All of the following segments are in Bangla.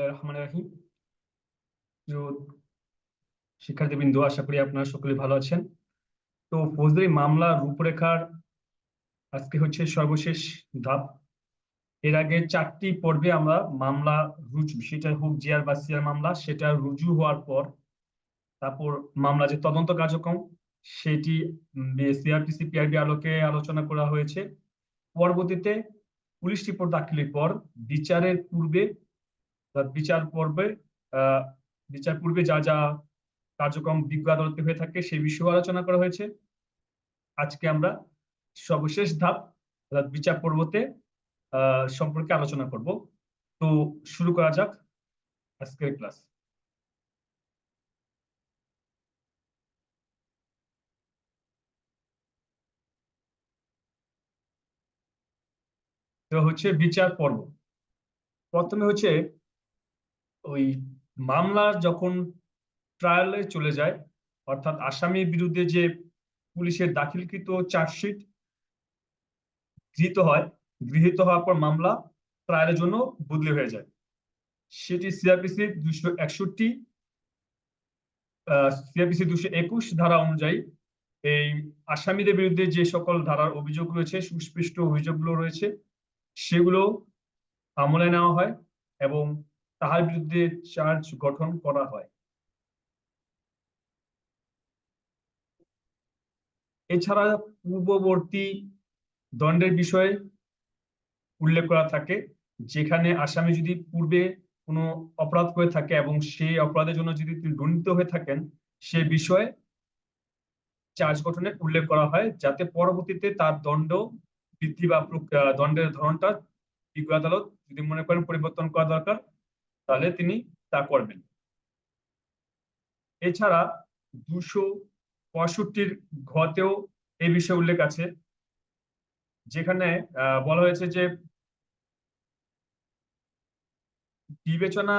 রহমান শিক্ষার্থীবৃন্দ, আশা করি আপনারা সকলে ভালো আছেন। তো ফৌজদারি মামলা রূপরেখার আজকে হচ্ছে সর্বশেষ ধাপ। এর আগে চারটি পর্বে আমরা মামলা রুজু, সেটা হোক জিয়ার বা সিয়ার মামলা, সেটা রুজু হওয়ার পর তারপর মামলা যে তদন্ত কার্যক্রম, সেটি সিআরপিসি, পিআরবি আলোকে আলোচনা করা হয়েছে। পরবর্তীতে পুলিশ রিপোর্ট দাখিলের পর বিচারের পূর্বে বিচার পর্বে বিচার পূর্বে যা যা কার্যক্রম বিজ্ঞ আদালতে হয়ে থাকে সেই বিষয়ে আলোচনা করা হয়েছে। আজকে আমরা সর্বশেষ ধাপ, অর্থাৎ বিচার পর্বতে সম্পর্কে আলোচনা করব। তো শুরু করা যাক আজকের ক্লাস। হচ্ছে বিচার পর্ব। প্রথমে হচ্ছে ওই মামলা যখন ট্রায়ালে চলে যায়, অর্থাৎ আসামির বিরুদ্ধে যে পুলিশের দাখিলকৃত চার্জশিট গৃহীত হয়, গৃহীত হওয়ার পর মামলা ট্রায়ালের জন্য বদলি হয়ে যায়। সেটি সিআরপিসি দুশো একষট্টি সিআরপিসি দুশো একুশ ধারা অনুযায়ী এই আসামিদের বিরুদ্ধে যে সকল ধারার অভিযোগ রয়েছে, সুস্পষ্ট অভিযোগগুলো রয়েছে, সেগুলো আমলে নেওয়া হয় এবং তাহার বিরুদ্ধে চার্জ গঠন করা হয়। এছাড়া পূর্ববর্তী দণ্ডের বিষয়ে উল্লেখ করা থাকে, যেখানে আসামি যদি পূর্বে কোনো অপরাধ করে থাকে এবং সেই অপরাধের জন্য যদি তিনি দণ্ডিত হয়ে থাকেন, সে বিষয়ে চার্জ গঠনে উল্লেখ করা হয়, যাতে পরবর্তীতে তার দণ্ড বৃদ্ধি বা দণ্ডের ধরনটা বিজ্ঞ আদালত যদি মনে করেন পরিবর্তন করা দরকার। তাহলে তিনি তা করবেন। এছাড়া দুশো পঁয়ষট্টির ঘতেও এই বিষয়ে উল্লেখ আছে, যেখানে বলা হয়েছে যে বিবেচনা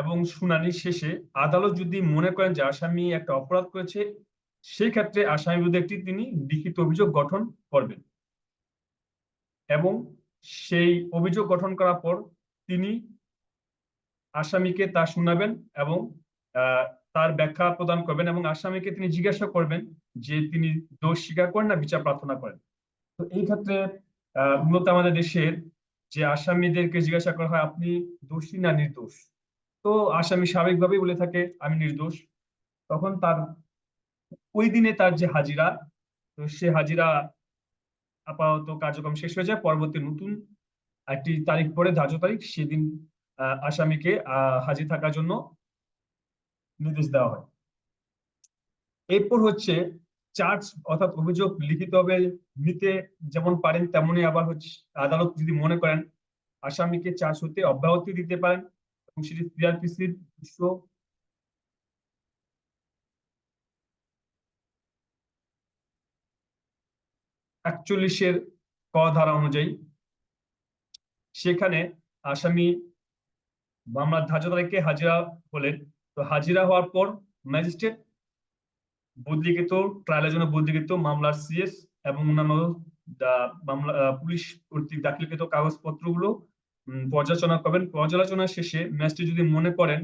এবং শুনানি শেষে আদালত যদি মনে করেন যে আসামি একটা অপরাধ করেছে, সেই ক্ষেত্রে আসামি বিরুদ্ধে একটি তিনি লিখিত অভিযোগ গঠন করবেন। এবং সেই অভিযোগ গঠন করার পর তিনি আসামিকে তা শোনাবেন এবং তার ব্যাখ্যা প্রদান করবেন এবং আসামিকে তিনি জিজ্ঞাসা করবেন যে তিনি দোষ স্বীকার করেন না, বিচার প্রার্থনা করেন। তো এই ক্ষেত্রে মূলত আমাদের দেশের যে আসামিদেরকে জিজ্ঞাসা করা হয়, আপনি দোষী না নির্দোষ? তো আসামি স্বাভাবিকভাবেই বলে থাকে, আমি নির্দোষ। তখন তার, ওই দিনে তার যে হাজিরা, তো সে হাজিরা আপাতত কার্যক্রম শেষ হয়ে যায়। পরবর্তী নতুন একটি তারিখ পরে, ধার্য তারিখ, সেদিন আসামিকে হাজির থাকার জন্য নির্দেশ দেওয়া হয়। এরপর হচ্ছে চার্জ অর্থাৎ অভিযোগ লিখিতভাবে নিতে যেমন পারেন তেমনই আবার হচ্ছে আদালত যদি মনে করেন আসামিকে চার্জ হতে অব্যাহতি দিতে পারেন এবং সেটি সিআরপিসির একচল্লিশের ক ধারা অনুযায়ী সেখানে আসামি মামলার ধার্য তারিখে হাজিরা হলেন। তো হাজিরা হওয়ার পর ম্যাজিস্ট্রেট বদলিকৃত ট্রায়ালের জন্য বদলিকৃত মামলার সিএস এবং অন্যান্য মামলা পুলিশ কর্তৃক দাখিলকৃত কাগজপত্রগুলো পর্যালোচনা করবেন। পর্যালোচনা শেষে ম্যাচটি যদি মনে করেন,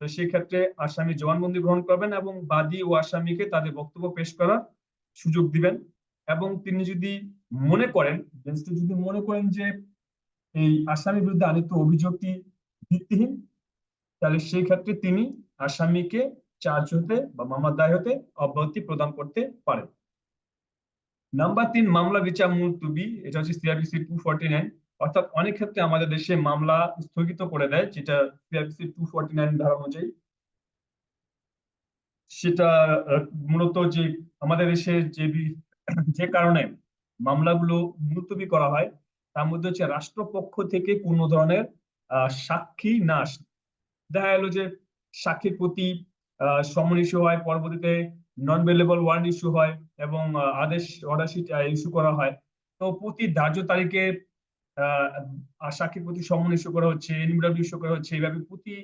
তো সেক্ষেত্রে আসামি জবানবন্দি গ্রহণ করবেন এবং বাদী ও আসামিকে তাদের বক্তব্য পেশ করার সুযোগ দিবেন। এবং তিনি যদি মনে করেন যদি মনে করেন যে এই আসামির বিরুদ্ধে আনিত অভিযোগটি ভিত্তিহীন, তাহলে সেই ক্ষেত্রে তিনি আসামিকে চার্জ হতে বা মামলার দায় হতে অব্যাহতি প্রদান করতে পারেন। নাম্বার তিন, মামলা বিচার মুলতুবি এটা হচ্ছে সিআরপিসি টু ফর্টি নাইন অর্থাৎ অনেক ক্ষেত্রে আমাদের দেশে মামলা স্থগিত করে দেয়, যেটা সিআরপিসি টু ফর্টি নাইন ধারা অনুযায়ী। সেটা মূলত যে আমাদের দেশে যে যে কারণে মামলাগুলো মুলতবি করা হয়, তার মধ্যে হচ্ছে রাষ্ট্রপক্ষ থেকে কোনো ধরনের সাক্ষী নাশ। দেখা গেল যে সাক্ষীর প্রতি সমন ইস্যু হয়, পরবর্তীতে নন ভেলেবল ওয়ারেন্ট ইস্যু হয় এবং আদেশ অর্ডার শিট ইস্যু করা হয়। তো প্রতি ধার্য তারিখে সাক্ষীর প্রতি সমন ইস্যু করা হচ্ছে এনবিডব্লিউ ইস্যু করা হচ্ছে, এইভাবে প্রতি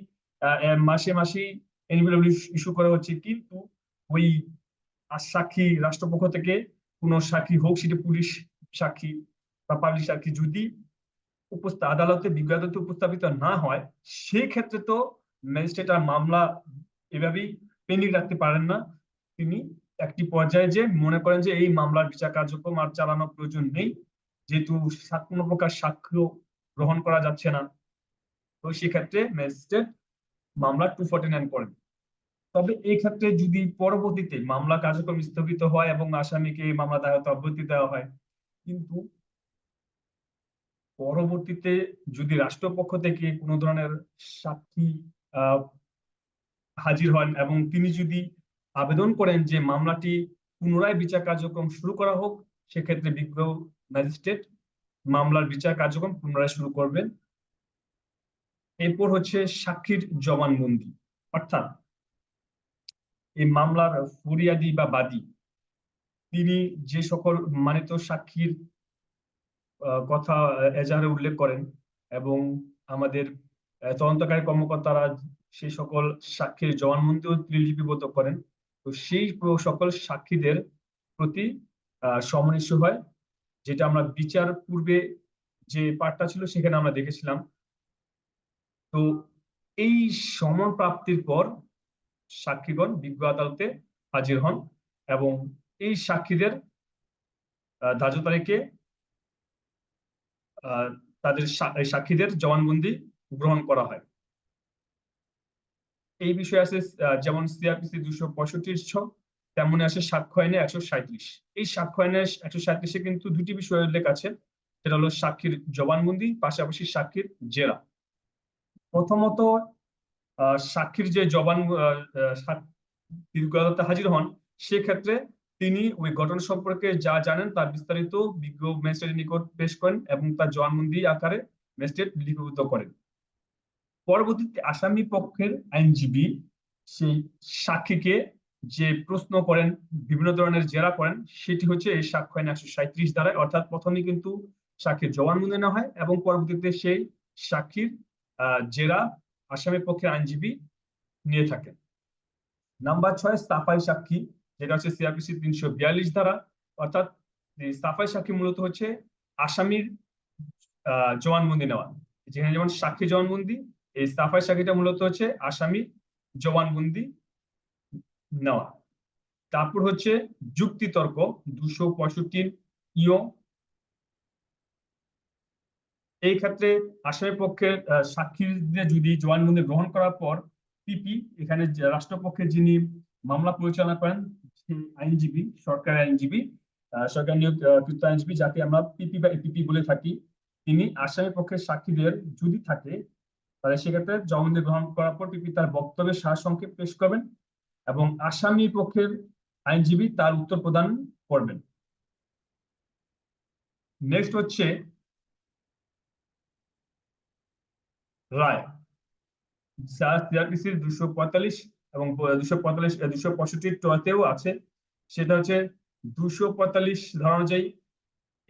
মাসে মাসেই এনবিডব্লিউ ইস্যু করা হচ্ছে। কিন্তু ওই সাক্ষী রাষ্ট্রপক্ষ থেকে কোন সাক্ষী হোক, সেটা পুলিশ সাক্ষী বা পাবলিক সাক্ষী যদি আদালতে বিজ্ঞ আদালতে উপস্থাপিত না হয় সেই ক্ষেত্রে তো ম্যাজিস্ট্রেট আর মামলা এভাবেই পেন্ডিং রাখতে পারেন না। তিনি একটি পর্যায়ে যে মনে করেন যে এই মামলার বিচার কার্যক্রম আর চালানোর প্রয়োজন নেই, যেহেতু কোনো প্রকার সাক্ষ্য গ্রহণ করা যাচ্ছে না। তো সেক্ষেত্রে ম্যাজিস্ট্রেট মামলা টু ফর্টি নাইন করেন। তবে এই ক্ষেত্রে যদি পরবর্তীতে মামলা কার্যক্রম স্থগিত হয় এবং আসামিকে মামলা দায়িত্ব অব্যাহতি দেওয়া হয়, কিন্তু পরবর্তীতে যদি রাষ্ট্রপক্ষ থেকে কোনো ধরনের সাক্ষী হাজির হন এবং তিনি যদি আবেদন করেন যে মামলাটি পুনরায় বিচার কার্যক্রম শুরু করা হোক, সেক্ষেত্রে বিজ্ঞ ম্যাজিস্ট্রেট মামলার বিচার কার্যক্রম পুনরায় শুরু করবেন। এরপর হচ্ছে সাক্ষীর জবানবন্দি। অর্থাৎ এই মামলার ফরিয়াদি বা বাদী, তিনি যে সকল মানিত সাক্ষীর কথা এজাহারে উল্লেখ করেন এবং আমাদের তদন্তকারী কর্মকর্তারা সেই সকল সাক্ষীর জবানবন্দিও লিপিবদ্ধ করেন। তো সেই সকল সাক্ষীদের প্রতি, আহ সমন হয়, যেটা আমরা বিচার পূর্বে যে পাঠটা ছিল সেখানে আমরা দেখেছিলাম। তো এই সমন প্রাপ্তির পর সাক্ষীগণ বিজ্ঞ আদালতে হাজির হন এবং এই সাক্ষীদের ধার্য তারিখে তাদের সাক্ষীদের জবানবন্দি গ্রহণ করা হয়। এই বিষয়ে আছে যেমন সিআরপিসি দুশো পঁয়ষট্টির ছ, তেমনি আছে সাক্ষ্য আইনে একশো সাঁইত্রিশ। এই সাক্ষ্য আইনে একশো সাঁইত্রিশে কিন্তু দুটি বিষয় উল্লেখ আছে। সেটা হলো সাক্ষীর জবানবন্দি, পাশাপাশি সাক্ষীর জেরা। প্রথমত সাক্ষীর যে জবান দীর্ঘ হাজির হন, সেক্ষেত্রে তিনি ওই ঘটনা সম্পর্কে যা জানেন তার বিস্তারিত বিজ্ঞ ম্যাজিস্ট্রেটের নিকট পেশ করেন এবং তার জবানবন্দি আকারে ম্যাজিস্ট্রেট লিপিবদ্ধ করেন। পরবর্তীতে আসামি পক্ষের আইনজীবী সেই সাক্ষীকে যে প্রশ্ন করেন, বিভিন্ন ধরনের জেরা করেন, সেটি হচ্ছে এই সাক্ষ্য আইন একশো সাঁইত্রিশ দ্বারায় অর্থাৎ প্রথমে কিন্তু সাক্ষীর জবানবন্দি নেওয়া হয় এবং পরবর্তীতে সেই সাক্ষীর জেরা আসামি পক্ষের আইনজীবী নিয়ে থাকেন। নাম্বার ছয়, সাফাই সাক্ষী। যেটা হচ্ছে সিআরপিসি তিনশো বিয়াল্লিশ ধারা অর্থাৎ সাফাই সাক্ষী মূলত হচ্ছে আসামির জবানবন্দি নেওয়া। যেখানে যেমন সাক্ষী জবানবন্দি এই সাফাই সাক্ষীটা মূলত হচ্ছে আসামি জবানবন্দি নেওয়া। তারপর হচ্ছে যুক্তিতর্ক দুশো পঁয়ষট্টি এই ক্ষেত্রে আসামি পক্ষের আহ, সাক্ষীদের যদি জবানবন্দি গ্রহণ করার পর পিপি এখানে যে রাষ্ট্রপক্ষের যিনি মামলা পরিচালনা করেন আইনজীবী, সরকারি আইনজীবী সরকার নিয়োগকৃত আইনজীবী যাকে আমরা পিপি বা এপিপি বলে থাকি। তিনি আসামি পক্ষের সাক্ষীদের যদি থাকে, তাহলে সেক্ষেত্রে জবানবন্দি গ্রহণ করার পর পিপি তার বক্তব্যের সারসংক্ষেপ পেশ করবেন এবং আসামি পক্ষের আইনজীবী তার উত্তর প্রদান করবেন। নেক্সট হচ্ছে রায়। দুশো পঁয়তাল্লিশ এবং দুশো পঁয়তাল্লিশ দুশো পঁয়ষট্টি আছে। সেটা হচ্ছে দুশো পঁয়তাল্লিশ ধারা অনুযায়ী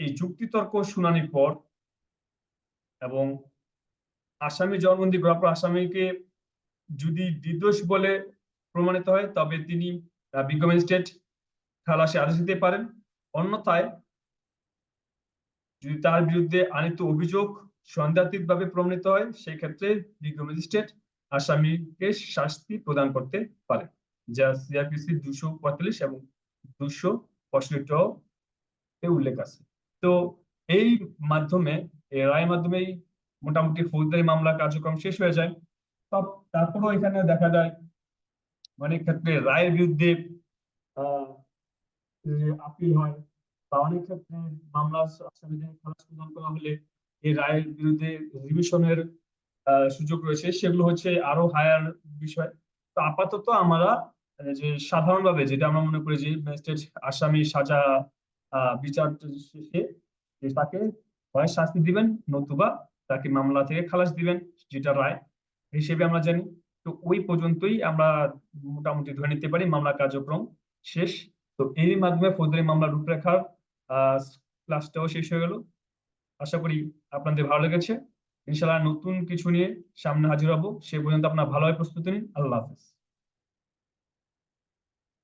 এই যুক্তিতর্ক শুনানির পর এবং আসামি জবানবন্দি করার আসামিকে যদি নির্দোষ বলে প্রমাণিত হয়, তবে তিনি বিজ্ঞ ম্যাজিস্ট্রেট খালাসে আদেশ দিতে পারেন। অন্যথায় যদি তার বিরুদ্ধে আনিত অভিযোগ সন্দেহাতীত ভাবে প্রমাণিত হয়, সেই ক্ষেত্রে বিজ্ঞ ম্যাজিস্ট্রেট আসামিকে শাস্তি প্রদান করতে পারে। যা সিআরপিসি দুশো পঁয়তাল্লিশ এবং দুশো পঁয়ষট্টি উল্লেখ আছে। তো এই মাধ্যমে রায়ের মাধ্যমেই মোটামুটি ফৌজদারি মামলা কার্যক্রম শেষ হয়ে যায়। তার- তারপরেও এখানে দেখা যায়, অনেক ক্ষেত্রে রায়ের বিরুদ্ধে আপিল হয়, বা অনেক ক্ষেত্রে মামলা আসামিদের খালাস প্রদান করা হলে এই রায়ের বিরুদ্ধে রিভিশনের সুযোগ রয়েছে। সেগুলো হচ্ছে আরও হায়ার বিষয়। তো আপাতত আমরা আহ, যে সাধারণভাবে যেটা আমরা মনে করি যে ম্যাজিস্ট্রেট আসামি সাজা বিচার শেষে যে তাকে হয় শাস্তি দিবেন নতুবা তাকে মামলা থেকে খালাস দিবেন যেটা রায় হিসেবে আমরা জানি। তো ওই পর্যন্তই আমরা মোটামুটি ধরে নিতে পারি মামলা কার্যক্রম শেষ। তো এর মাধ্যমে ফৌজদারি মামলা রূপরেখার ক্লাসটাও শেষ হয়ে গেল। আশা করি আপনাদের ভালো লেগেছে। ইনশাআল্লাহ নতুন কিছু নিয়ে সামনে হাজির হব। সে পর্যন্ত আপনার ভালোভাবে প্রস্তুতি নিন। আল্লাহ হাফেজ।